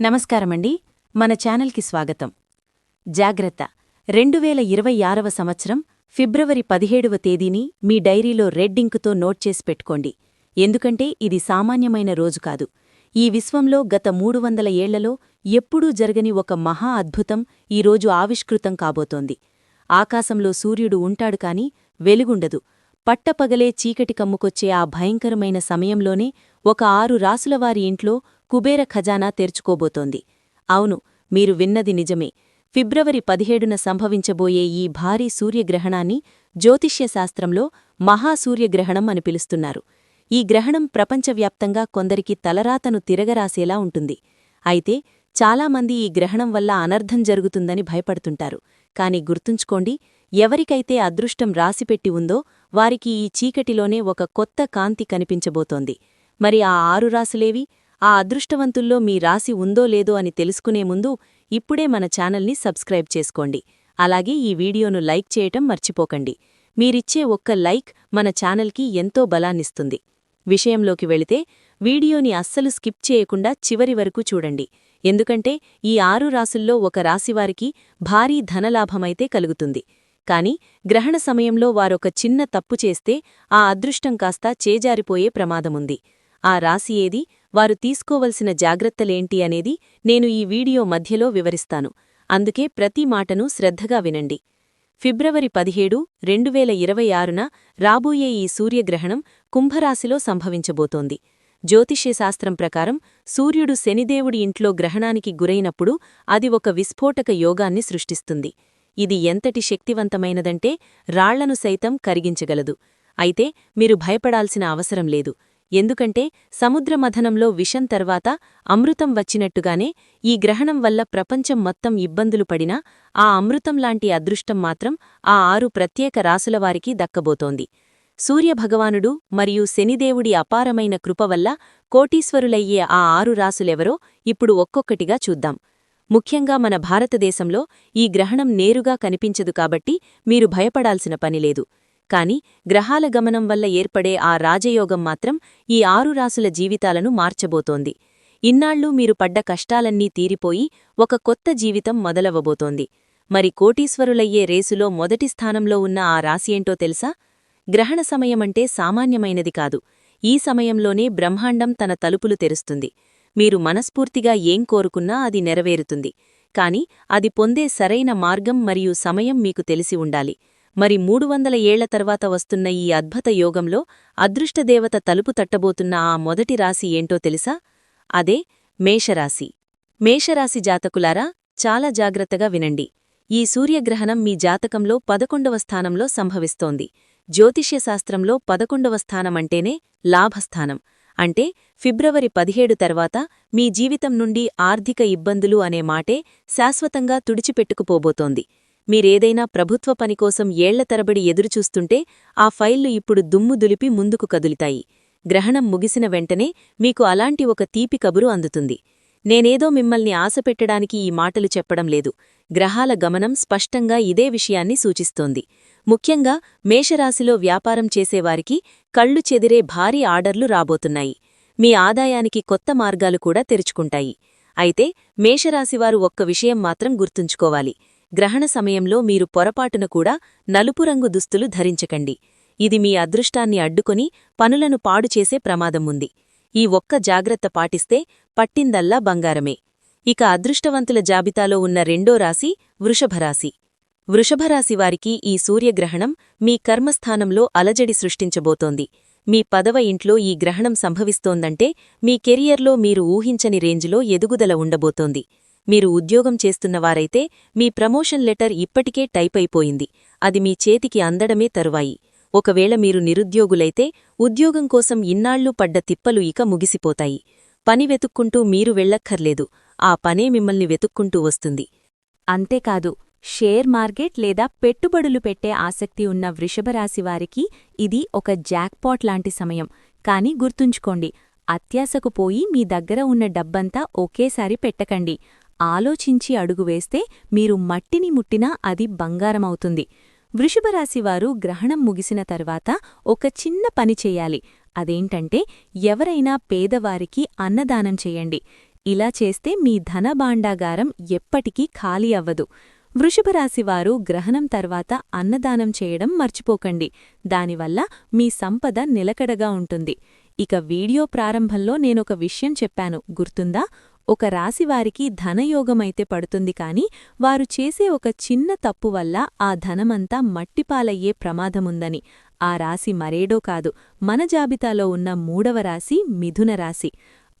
నమస్కారమండి. మన ఛానల్కి స్వాగతం. జాగ్రత్త. రెండు వేల ఇరవై ఆరవ సంవత్సరం ఫిబ్రవరి పదిహేడవ తేదీని మీ డైరీలో రెడ్ ఇంకుతో నోట్ చేసి పెట్టుకోండి. ఎందుకంటే ఇది సామాన్యమైన రోజు కాదు. ఈ విశ్వంలో గత మూడు వందల ఏళ్ళలో ఎప్పుడూ జరగని ఒక మహా అద్భుతం ఈరోజు ఆవిష్కృతం కాబోతోంది. ఆకాశంలో సూర్యుడు ఉంటాడు కాని వెలుగుండదు. పట్టపగలే చీకటి కమ్ముకొచ్చే ఆ భయంకరమైన సమయంలోనే ఒక ఆరు రాసులవారి ఇంట్లో కుబేర ఖజానా తెరుచుకోబోతోంది. అవును మీరు విన్నది నిజమే. ఫిబ్రవరి పదిహేడున సంభవించబోయే ఈ భారీ సూర్యగ్రహణాన్ని జ్యోతిష్యశాస్త్రంలో మహాసూర్యగ్రహణం అని పిలుస్తున్నారు. ఈ గ్రహణం ప్రపంచవ్యాప్తంగా కొందరికి తలరాతను తిరగరాసేలా ఉంటుంది. అయితే చాలామంది ఈ గ్రహణం వల్ల అనర్థం జరుగుతుందని భయపడుతుంటారు. కాని గుర్తుంచుకోండి ఎవరికైతే అదృష్టం రాసిపెట్టి ఉందో వారికి ఈ చీకటిలోనే ఒక కొత్త కాంతి కనిపించబోతోంది. మరి ఆ ఆరు రాసులేవి? ఆ అదృష్టవంతుల్లో మీ రాశి ఉందో లేదో అని తెలుసుకునే ముందు ఇప్పుడే మన ఛానల్ని సబ్స్క్రైబ్ చేసుకోండి. అలాగే ఈ వీడియోను లైక్ చేయటం మర్చిపోకండి. మీరిచ్చే ఒక్క లైక్ మన ఛానల్కి ఎంతో బలాన్నిస్తుంది. విషయంలోకి వెళితే వీడియోని అస్సలు స్కిప్ చేయకుండా చివరి వరకు చూడండి. ఎందుకంటే ఈ ఆరు రాసుల్లో ఒక రాశివారికి భారీ ధనలాభమైతే కలుగుతుంది. కాని గ్రహణ సమయంలో వారొక చిన్న తప్పు చేస్తే ఆ అదృష్టం కాస్తా చేజారిపోయే ప్రమాదముంది. ఆ రాశి ఏది? వారు తీసుకోవలసిన జాగ్రత్తలేంటి అనేది నేను ఈ వీడియో మధ్యలో వివరిస్తాను. అందుకే ప్రతి మాటను శ్రద్ధగా వినండి. ఫిబ్రవరి పదిహేడు రెండు వేల ఇరవై ఆరున రాబోయే ఈ సూర్యగ్రహణం కుంభరాశిలో సంభవించబోతోంది. జ్యోతిష్యశాస్త్రం ప్రకారం సూర్యుడు శనిదేవుడి ఇంట్లో గ్రహణానికి గురైనప్పుడు అది ఒక విస్ఫోటక యోగాన్ని సృష్టిస్తుంది. ఇది ఎంతటి శక్తివంతమైనదంటే రాళ్ళను సైతం కరిగించగలదు. అయితే మీరు భయపడాల్సిన అవసరం లేదు. ఎందుకంటే సముద్రమథనంలో విషం తర్వాత అమృతం వచ్చినట్టుగానే ఈ గ్రహణం వల్ల ప్రపంచం మొత్తం ఇబ్బందులు పడినా ఆ అమృతంలాంటి అదృష్టం మాత్రం ఆ ఆరు ప్రత్యేక రాసులవారికి దక్కబోతోంది. సూర్యభగవానుడు మరియు శనిదేవుడి అపారమైన కృప వల్ల కోటీశ్వరులయ్యే ఆ ఆరు రాసులెవరో ఇప్పుడు ఒక్కొక్కటిగా చూద్దాం. ముఖ్యంగా మన భారతదేశంలో ఈ గ్రహణం నేరుగా కనిపించదు కాబట్టి మీరు భయపడాల్సిన పనిలేదు కాని గ్రహాల గమనం వల్ల ఏర్పడే ఆ రాజయోగం మాత్రం ఈ ఆరు రాసుల జీవితాలను మార్చబోతోంది. ఇన్నాళ్ళు మీరు పడ్డ కష్టాలన్నీ తీరిపోయి ఒక కొత్త జీవితం మొదలవబోతోంది మరి కోటీశ్వరులయ్యే రేసులో మొదటి స్థానంలో ఉన్న ఆ రాశియేంటో తెలుసా? గ్రహణ సమయమంటే సామాన్యమైనది కాదు. ఈ సమయంలోనే బ్రహ్మాండం తన తలుపులు తెరుస్తుంది. మీరు మనస్ఫూర్తిగా ఏం కోరుకున్నా అది నెరవేరుతుంది. కాని అది పొందే సరైన మార్గం మరియు సమయం మీకు తెలిసి ఉండాలి. మరి మూడు వందల ఏళ్ళ తర్వాత వస్తున్న ఈ అద్భుత యోగంలో అదృష్టదేవత తలుపు తట్టబోతున్న ఆ మొదటి రాశి ఏంటో తెలుసా? అదే మేషరాశి. మేషరాశి జాతకులారా చాలా జాగ్రత్తగా వినండి. ఈ సూర్యగ్రహణం మీ జాతకంలో పదకొండవ స్థానంలో సంభవిస్తోంది. జ్యోతిష్యశాస్త్రంలో పదకొండవ స్థానమంటేనే లాభస్థానం. అంటే ఫిబ్రవరి పదిహేడు తర్వాత మీ జీవితం నుండి ఆర్థిక ఇబ్బందులు అనే మాటే శాశ్వతంగా తుడిచిపెట్టుకుపోబోతోంది. మీరేదైనా ప్రభుత్వ పనికోసం ఏళ్ళ తరబడి ఎదురుచూస్తుంటే ఆ ఫైళ్ళు ఇప్పుడు దుమ్ము దులిపి ముందుకు కదులుతాయి. గ్రహణం ముగిసిన వెంటనే మీకు అలాంటి ఒక తీపి కబురు అందుతుంది. నేనేదో మిమ్మల్ని ఆశపెట్టడానికి ఈ మాటలు చెప్పడం లేదు. గ్రహాల గమనం స్పష్టంగా ఇదే విషయాన్ని సూచిస్తోంది. ముఖ్యంగా మేషరాశిలో వ్యాపారం చేసేవారికి కళ్ళు చెదిరే భారీ ఆర్డర్లు రాబోతున్నాయి. మీ ఆదాయానికి కొత్త మార్గాలు కూడా తెరుచుకుంటాయి. అయితే మేషరాశివారు ఒక్క విషయం మాత్రం గుర్తుంచుకోవాలి. గ్రహణ సమయంలో మీరు పొరపాటున కూడా నలుపు రంగు దుస్తులు ధరించకండి. ఇది మీ అదృష్టాన్ని అడ్డుకొని పనులను పాడుచేసే ప్రమాదముంది ఈ ఒక్క జాగ్రత్త పాటిస్తే పట్టిందల్లా బంగారమే. ఇక అదృష్టవంతుల జాబితాలో ఉన్న రెండో రాశి వృషభరాశి వృషభరాశివారికి ఈ సూర్యగ్రహణం మీ కర్మస్థానంలో అలజడి సృష్టించబోతోంది. మీ పదవ ఇంట్లో ఈ గ్రహణం సంభవిస్తోందంటే మీ కెరియర్లో మీరు ఊహించని రేంజ్లో ఎదుగుదల ఉండబోతోంది. మీరు ఉద్యోగం చేస్తున్నవారైతే మీ ప్రమోషన్ లెటర్ ఇప్పటికే టైప్ అయిపోయింది. అది మీ చేతికి అందడమే తరువాయి. ఒకవేళ మీరు నిరుద్యోగులైతే ఉద్యోగం కోసం ఇన్నాళ్ళు పడ్డ తిప్పలు ఇక ముగిసిపోతాయి. పని వెతుక్కుంటూ మీరు వెళ్ళక్కర్లేదు. ఆ పనే మిమ్మల్ని వెతుక్కుంటూ వస్తుంది. అంతేకాదు షేర్ మార్కెట్ లేదా పెట్టుబడులు పెట్టే ఆసక్తి ఉన్న వృషభరాశివారికి ఇది ఒక జాక్పాట్ లాంటి సమయం. కాని గుర్తుంచుకోండి అత్యాశకు పోయి మీ దగ్గర ఉన్న డబ్బంతా ఒకేసారి పెట్టకండి. ఆలోచించి అడుగు వేస్తే మీరు మట్టిని ముట్టినా అది బంగారమవుతుంది. వృషభరాశివారు గ్రహణం ముగిసిన తర్వాత ఒక చిన్న పని చెయ్యాలి అదేంటంటే ఎవరైనా పేదవారికి అన్నదానం చెయ్యండి ఇలా చేస్తే మీ ధనభాండాగారం ఎప్పటికీ ఖాళీ అవ్వదు. వృషభరాశివారు గ్రహణం తర్వాత అన్నదానం చేయడం మర్చిపోకండి. దానివల్ల మీ సంపద నిలకడగా ఉంటుంది. ఇక వీడియో ప్రారంభంలో నేనొక విషయం చెప్పాను. గుర్తుందా? ఒక రాశివారికి ధనయోగమైతే పడుతుంది కాని వారు చేసే ఒక చిన్న తప్పు వల్ల ఆ ధనమంతా మట్టిపాలయ్యే ప్రమాదముందని. ఆ రాశి మరేడో కాదు మన జాబితాలో ఉన్న మూడవ రాశి మిథున రాశి.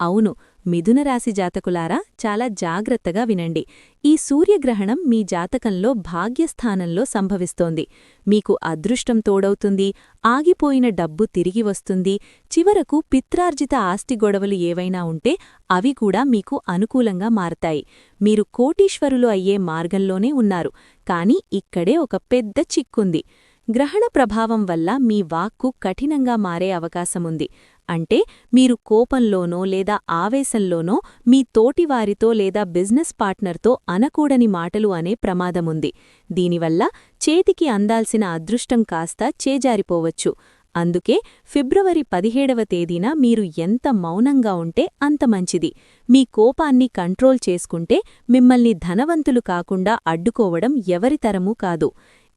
అవును మిథునరాశి జాతకులారా చాలా జాగ్రత్తగా వినండి. ఈ సూర్యగ్రహణం మీ జాతకంలో భాగ్యస్థానంలో సంభవిస్తోంది. మీకు అదృష్టం తోడవుతుంది ఆగిపోయిన డబ్బు తిరిగి వస్తుంది చివరకు పిత్రార్జిత ఆస్తి గొడవలు ఏవైనా ఉంటే అవి కూడా మీకు అనుకూలంగా మారతాయి. మీరు కోటీశ్వరులు అయ్యే మార్గంలోనే ఉన్నారు కాని ఇక్కడే ఒక పెద్ద చిక్కుంది. గ్రహణ ప్రభావం వల్ల మీ వాక్కు కఠినంగా మారే అవకాశముంది. అంటే మీరు కోపంలోనో లేదా ఆవేశంలోనో మీ తోటివారితో లేదా బిజినెస్ పార్ట్నర్తో అనకూడని మాటలు అనే ప్రమాదముంది. దీనివల్ల చేతికి అందాల్సిన అదృష్టం కాస్త చేజారిపోవచ్చు. అందుకే ఫిబ్రవరి పదిహేడవ తేదీన మీరు ఎంత మౌనంగా ఉంటే అంత మంచిది. మీ కోపాన్ని కంట్రోల్ చేసుకుంటే మిమ్మల్ని ధనవంతులు కాకుండా అడ్డుకోవడం ఎవరితరమూ కాదు.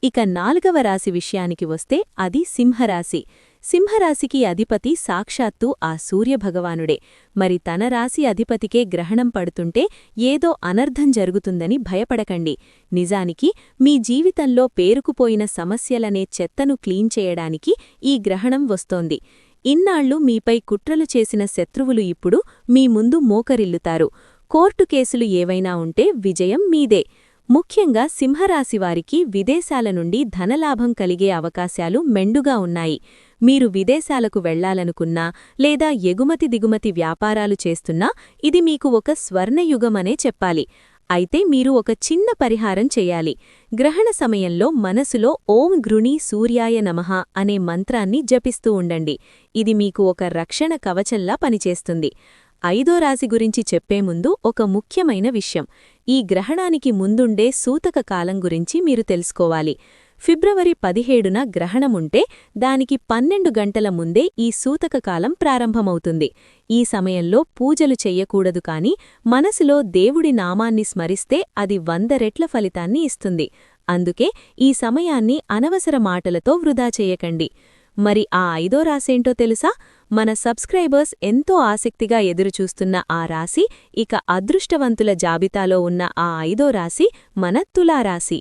ఇక నాలుగవ రాశి విషయానికి వస్తే అది సింహరాశి. సింహరాశికి అధిపతి సాక్షాత్తు ఆ సూర్యభగవానుడే. మరి తన రాశి అధిపతికే గ్రహణం పడుతుంటే ఏదో అనర్ధం జరుగుతుందని భయపడకండి. నిజానికి మీ జీవితంలో పేరుకుపోయిన సమస్యలనే చెత్తను క్లీన్ చేయడానికి ఈ గ్రహణం వస్తోంది. ఇన్నాళ్ళు మీపై కుట్రలు చేసిన శత్రువులు ఇప్పుడు మీ ముందు మోకరిల్లుతారు. కోర్టు కేసులు ఏవైనా ఉంటే విజయం మీదే. ముఖ్యంగా సింహరాశివారికి విదేశాల నుండి ధనలాభం కలిగే అవకాశాలు మెండుగా ఉన్నాయి. మీరు విదేశాలకు వెళ్ళాలనుకున్నా లేదా ఎగుమతి దిగుమతి వ్యాపారాలు చేస్తున్నా ఇది మీకు ఒక స్వర్ణయుగమనే చెప్పాలి. అయితే మీరు ఒక చిన్న పరిహారం చేయాలి. గ్రహణ సమయంలో మనసులో ఓం గృణి సూర్యాయ నమః అనే మంత్రాన్ని జపిస్తూ ఉండండి. ఇది మీకు ఒక రక్షణ కవచంలా పనిచేస్తుంది. ఐదో రాశి గురించి చెప్పే ముందు ఒక ముఖ్యమైన విషయం. ఈ గ్రహణానికి ముందుండే సూతక కాలం గురించి మీరు తెలుసుకోవాలి. ఫిబ్రవరి పదిహేడున గ్రహణముంటే దానికి పన్నెండు గంటల ముందే ఈ సూతక కాలం ప్రారంభమవుతుంది. ఈ సమయంలో పూజలు చెయ్యకూడదు కాని మనసులో దేవుడి నామాన్ని స్మరిస్తే అది వంద రెట్ల ఫలితాన్ని ఇస్తుంది. అందుకే ఈ సమయాన్ని అనవసర మాటలతో వృధా చెయ్యకండి మరి ఆ ఐదో రాసేంటో తెలుసా? మన సబ్స్క్రైబర్స్ ఎంతో ఆసక్తిగా ఎదురుచూస్తున్న ఆ రాశి ఇక అదృష్టవంతుల జాబితాలో ఉన్న ఆ ఐదో రాశి మన తులారాశి.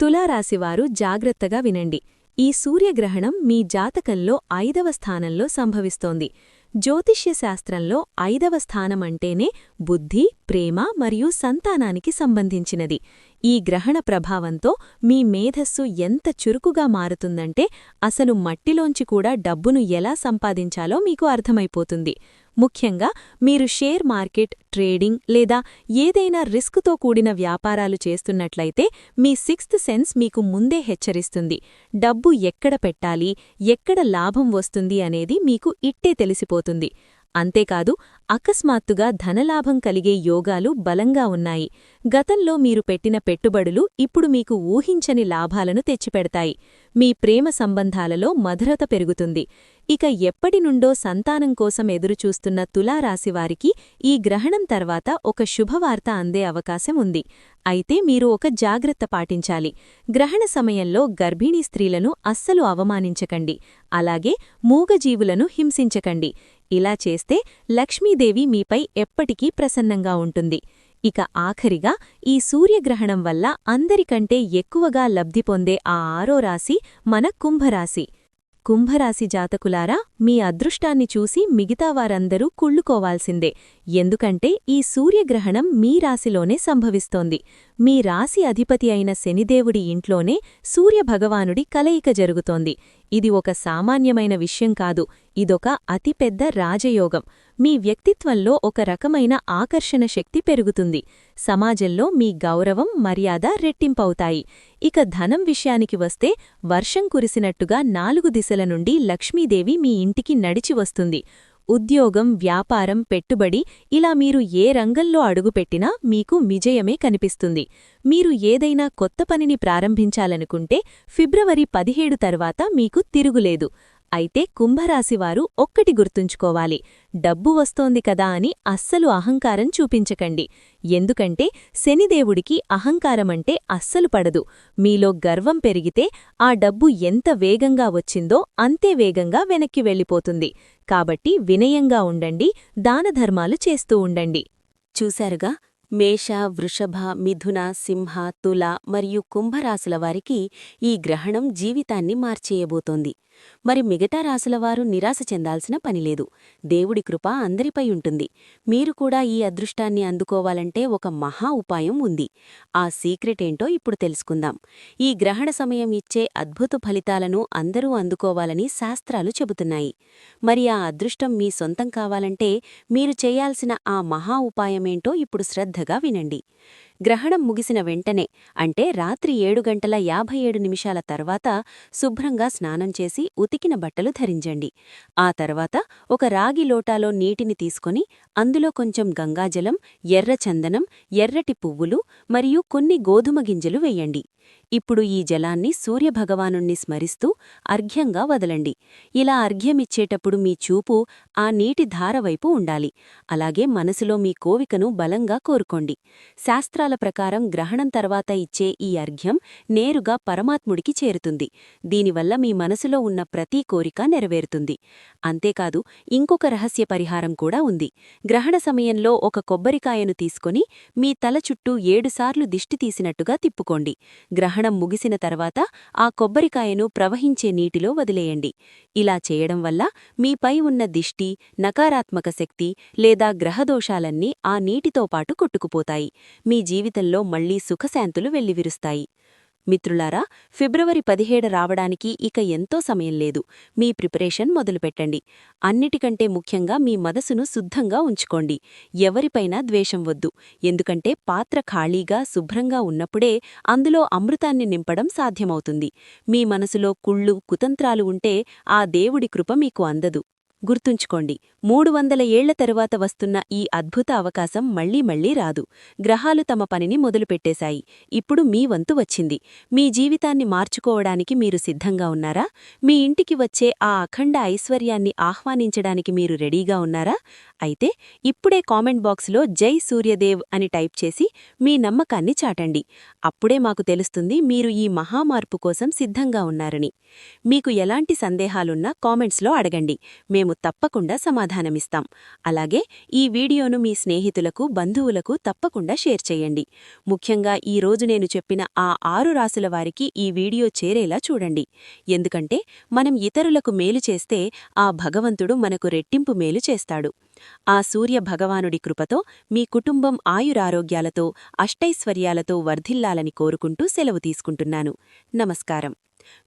తులారాశివారు జాగ్రత్తగా వినండి. ఈ సూర్యగ్రహణం మీ జాతకంలో ఐదవ స్థానంలో సంభవిస్తోంది. జ్యోతిష్య శాస్త్రంలో ఐదవ స్థానమంటేనే బుద్ధి ప్రేమ మరియు సంతానానికి సంబంధించినది. ఈ గ్రహణ ప్రభావంతో మీ మేధస్సు ఎంత చురుకుగా మారుతుందంటే అసలు మట్టిలోంచి కూడా డబ్బును ఎలా సంపాదించాలో మీకు అర్థమైపోతుంది. ముఖ్యంగా మీరు షేర్ మార్కెట్ ట్రేడింగ్ లేదా ఏదైనా రిస్క్తో కూడిన వ్యాపారాలు చేస్తున్నట్లయితే మీ సిక్స్త్ సెన్స్ మీకు ముందే హెచ్చరిస్తుంది. డబ్బు ఎక్కడ పెట్టాలి ఎక్కడ లాభం వస్తుంది అనేది మీకు ఇట్టే తెలిసిపోతుంది. అంతేకాదు అకస్మాత్తుగా ధనలాభం కలిగే యోగాలు బలంగా ఉన్నాయి. గతంలో మీరు పెట్టిన పెట్టుబడులు ఇప్పుడు మీకు ఊహించని లాభాలను తెచ్చిపెడతాయి. మీ ప్రేమ సంబంధాలలో మధురత పెరుగుతుంది. ఇక ఎప్పటినుండో సంతానం కోసం ఎదురుచూస్తున్న తులారాశివారికి ఈ గ్రహణం తర్వాత ఒక శుభవార్త అందే అవకాశం ఉంది. అయితే మీరు ఒక జాగ్రత్త పాటించాలి. గ్రహణ సమయంలో గర్భిణీ స్త్రీలను అస్సలు అవమానించకండి. అలాగే మూగజీవులను హింసించకండి. ఇలా చేస్తే లక్ష్మీదేవి మీపై ఎప్పటికీ ప్రసన్నంగా ఉంటుంది. ఇక ఆఖరిగా ఈ సూర్యగ్రహణం వల్ల అందరికంటే ఎక్కువగా లబ్ధి పొందే ఆ ఆరో రాశి మన కుంభరాశి. కుంభరాశి జాతకులారా మీ అదృష్టాన్ని చూసి మిగతా వారందరూ కుళ్ళుకోవాల్సిందే. ఎందుకంటే ఈ సూర్యగ్రహణం మీ రాశిలోనే సంభవిస్తోంది. మీ రాశి అధిపతి అయిన శనిదేవుడి ఇంట్లోనే సూర్యభగవానుడి కలయిక జరుగుతోంది. ఇది ఒక సామాన్యమైన విషయం కాదు. ఇదొక అతిపెద్ద రాజయోగం. మీ వ్యక్తిత్వంలో ఒక రకమైన ఆకర్షణ శక్తి పెరుగుతుంది. సమాజంలో మీ గౌరవం మర్యాద రెట్టింపవుతాయి. ఇక ధనం విషయానికి వస్తే వర్షం కురిసినట్టుగా నాలుగు దిశల నుండి లక్ష్మీదేవి మీ ఇంటికి నడిచి వస్తుంది. ఉద్యోగం వ్యాపారం పెట్టుబడి ఇలా మీరు ఏ రంగంలో అడుగుపెట్టినా మీకు విజయమే కనిపిస్తుంది. మీరు ఏదైనా కొత్త పనిని ప్రారంభించాలనుకుంటే ఫిబ్రవరి పదిహేడు తర్వాత మీకు తిరుగులేదు. అయితే కుంభరాశివారు ఒక్కటి గుర్తుంచుకోవాలి. డబ్బు వస్తోంది కదా అని అస్సలు అహంకారం చూపించకండి. ఎందుకంటే శనిదేవుడికి అహంకారమంటే అస్సలు పడదు. మీలో గర్వం పెరిగితే ఆ డబ్బు ఎంత వేగంగా వచ్చిందో అంతే వేగంగా వెనక్కి వెళ్ళిపోతుంది. కాబట్టి వినయంగా ఉండండి దానధర్మాలు చేస్తూ ఉండండి. చూశారుగా? మేష వృషభ మిథున సింహ తుల మరియు కుంభరాశుల వారికి ఈ గ్రహణం జీవితాన్ని మార్చేయబోతోంది. మరి మిగతా రాశులవారు నిరాశ చెందాల్సిన పనిలేదు దేవుడి కృప అందరిపై ఉంటుంది. మీరు కూడా ఈ అదృష్టాన్ని అందుకోవాలంటే ఒక మహా ఉపాయం ఉంది. ఆ సీక్రెట్ ఏంటో ఇప్పుడు తెలుసుకుందాం. ఈ గ్రహణ సమయం ఇచ్చే అద్భుత ఫలితాలను అందరూ అందుకోవాలని శాస్త్రాలు చెబుతున్నాయి. మరి ఆ అదృష్టం మీ సొంతం కావాలంటే మీరు చేయాల్సిన ఆ మహా ఉపాయమేంటో ఇప్పుడు శ్రద్ధగా వినండి. గ్రహణం ముగిసిన వెంటనే అంటే రాత్రి ఏడు గంటల యాభై ఏడు నిమిషాల తర్వాత శుభ్రంగా స్నానం చేసి ఉతికిన బట్టలు ధరించండి. ఆ తర్వాత ఒక రాగి లోటాలో నీటిని తీసుకొని అందులో కొంచెం గంగాజలం ఎర్ర చందనం ఎర్రటి పువ్వులు మరియు కొన్ని గోధుమ గింజలు వేయండి. ఇప్పుడు ఈ జలాన్ని సూర్యభగవానుణ్ణి స్మరిస్తూ అర్ఘ్యంగా వదలండి. ఇలా అర్ఘ్యమిచ్చేటప్పుడు మీ చూపు ఆ నీటి ధారవైపు ఉండాలి. అలాగే మనసులో మీ కోవికను బలంగా కోరుకోండి. శాస్త్రాల ప్రకారం గ్రహణం తర్వాత ఇచ్చే ఈ అర్ఘ్యం నేరుగా పరమాత్ముడికి చేరుతుంది. దీనివల్ల మీ మనసులో ఉన్న ప్రతి కోరిక నెరవేరుతుంది. అంతేకాదు ఇంకొక రహస్య పరిహారం కూడా ఉంది. గ్రహణ సమయంలో ఒక కొబ్బరికాయను తీసుకొని మీ తల చుట్టూ ఏడుసార్లు దిష్టి తీసినట్టుగా తిప్పుకోండి. గ్రహణం ముగిసిన తర్వాత ఆ కొబ్బరికాయను ప్రవహించే నీటిలో వదిలేయండి. ఇలా చేయడం వల్ల మీపై ఉన్న దిష్టి నకారాత్మక శక్తి లేదా గ్రహదోషాలన్నీ ఆ నీటితో పాటు కొట్టుకుపోతాయి. మీ జీవితంలో మళ్ళీ సుఖశాంతులు వెల్లివిరుస్తాయి. మిత్రులారా ఫిబ్రవరి పదిహేడు రావడానికి ఇక ఎంతో సమయం లేదు. మీ ప్రిపరేషన్ మొదలుపెట్టండి. అన్నిటికంటే ముఖ్యంగా మీ మనసును శుద్ధంగా ఉంచుకోండి. ఎవరిపైనా ద్వేషం వద్దు. ఎందుకంటే పాత్ర ఖాళీగా శుభ్రంగా ఉన్నప్పుడే అందులో అమృతాన్ని నింపడం సాధ్యమవుతుంది. మీ మనసులో కుళ్ళు కుతంత్రాలు ఉంటే ఆ దేవుడి కృప మీకు అందదు. గుర్తుంచుకోండి మూడు వందల ఏళ్ళ తరువాత వస్తున్న ఈ అద్భుత అవకాశం మళ్ళీ మళ్ళీ రాదు. గ్రహాలు తమ పనిని మొదలుపెట్టేశాయి. ఇప్పుడు మీ వంతు వచ్చింది. మీ జీవితాన్ని మార్చుకోవడానికి మీరు సిద్ధంగా ఉన్నారా? మీ ఇంటికి వచ్చే ఆ అఖండ ఐశ్వర్యాన్ని ఆహ్వానించడానికి మీరు రెడీగా ఉన్నారా? అయితే ఇప్పుడే కామెంట్ బాక్స్లో జై సూర్యదేవ్ అని టైప్ చేసి మీ నమ్మకాన్ని చాటండి. అప్పుడే మాకు తెలుస్తుంది మీరు ఈ మహామార్పు కోసం సిద్ధంగా ఉన్నారని. మీకు ఎలాంటి సందేహాలున్నా కామెంట్స్లో అడగండి. మేము తప్పకుండా సమాధానమిస్తాం. అలాగే ఈ వీడియోను మీ స్నేహితులకు బంధువులకు తప్పకుండా షేర్ చేయండి. ముఖ్యంగా ఈ రోజు నేను చెప్పిన ఆ ఆరు రాసుల వారికి ఈ వీడియో చేరేలా చూడండి. ఎందుకంటే మనం ఇతరులకు మేలు చేస్తే ఆ భగవంతుడు మనకు రెట్టింపు మేలు చేస్తాడు. ఆ సూర్య భగవానుడి కృపతో మీ కుటుంబం ఆయురారోగ్యాలతో అష్టైశ్వర్యాలతో వర్ధిల్లాలని కోరుకుంటూ సెలవు తీసుకుంటున్నాను. నమస్కారం.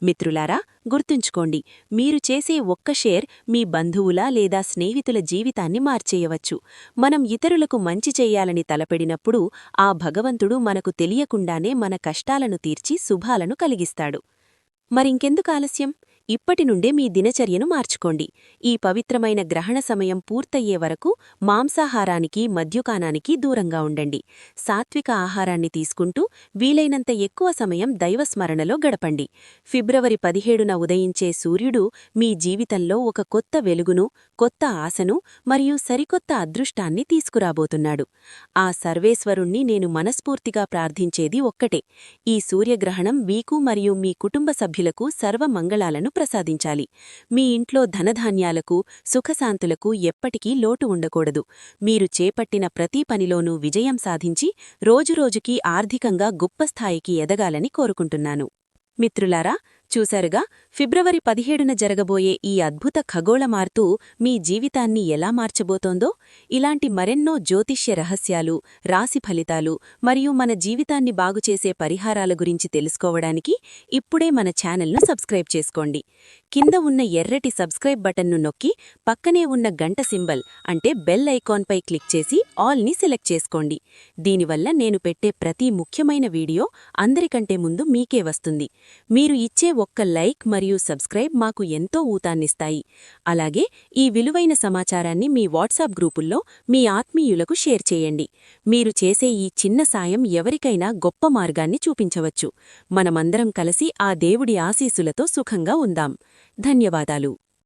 మిత్రులారా గుర్తుంచుకోండి మీరు చేసే ఒక్క షేర్ మీ బంధువుల లేదా స్నేహితుల జీవితాన్ని మార్చేయవచ్చు. మనం ఇతరులకు మంచి చెయ్యాలని తలపెడినప్పుడు ఆ భగవంతుడు మనకు తెలియకుండానే మన కష్టాలను తీర్చి శుభాలను కలిగిస్తాడు. మరింకెందుకు ఆలస్యం? ఇప్పటి నుండే మీ దినచర్యను మార్చుకోండి. ఈ పవిత్రమైన గ్రహణ సమయం పూర్తయ్యే వరకు మాంసాహారానికి మద్యుకానానికి దూరంగా ఉండండి. సాత్విక ఆహారాన్ని తీసుకుంటూ వీలైనంత ఎక్కువ సమయం దైవస్మరణలో గడపండి. ఫిబ్రవరి పదిహేడున ఉదయించే సూర్యుడు మీ జీవితంలో ఒక కొత్త వెలుగును కొత్త ఆశను మరియు సరికొత్త అదృష్టాన్ని తీసుకురాబోతున్నాడు. ఆ సర్వేశ్వరుణ్ణి నేను మనస్ఫూర్తిగా ప్రార్థించేది ఒక్కటే. ఈ సూర్యగ్రహణం మీకు మరియు మీ కుటుంబ సభ్యులకు సర్వమంగళాలను ప్రసాదించాలి. మీ ఇంట్లో ధనధాన్యాలకు సుఖశాంతులకు ఎప్పటికీ లోటు ఉండకూడదు. మీరు చేపట్టిన ప్రతి పనిలోనూ విజయం సాధించి రోజురోజుకీ ఆర్థికంగా గొప్ప స్థాయికి ఎదగాలని కోరుకుంటున్నాను. మిత్రులారా చూశారుగా ఫిబ్రవరి పదిహేడున జరగబోయే ఈ అద్భుత ఖగోళ మార్పు మీ జీవితాన్ని ఎలా మార్చబోతోందో ఇలాంటి మరెన్నో జ్యోతిష్య రహస్యాలు రాశి ఫలితాలు మరియు మన జీవితాన్ని బాగుచేసే పరిహారాల గురించి తెలుసుకోవడానికి ఇప్పుడే మన ఛానల్ను సబ్స్క్రైబ్ చేసుకోండి. కింద ఉన్న ఎర్రటి సబ్స్క్రైబ్ బటన్ను నొక్కి పక్కనే ఉన్న గంట సింబల్ అంటే బెల్ ఐకాన్పై క్లిక్ చేసి ఆల్ని సెలెక్ట్ చేసుకోండి. దీనివల్ల నేను పెట్టే ప్రతి ముఖ్యమైన వీడియో అందరికంటే ముందు మీకే వస్తుంది. మీరు ఇచ్చే ఒక్క లైక్ మరియు సబ్స్క్రైబ్ మాకు ఎంతో ఊతాన్నిస్తాయి. అలాగే ఈ విలువైన సమాచారాన్ని మీ వాట్సాప్ గ్రూపుల్లో మీ ఆత్మీయులకు షేర్ చేయండి. మీరు చేసే ఈ చిన్న సాయం ఎవరికైనా గొప్ప మార్గాన్ని చూపించవచ్చు. మనమందరం కలిసి ఆ దేవుడి ఆశీసులతో సుఖంగా ఉందాం. ధన్యవాదాలు.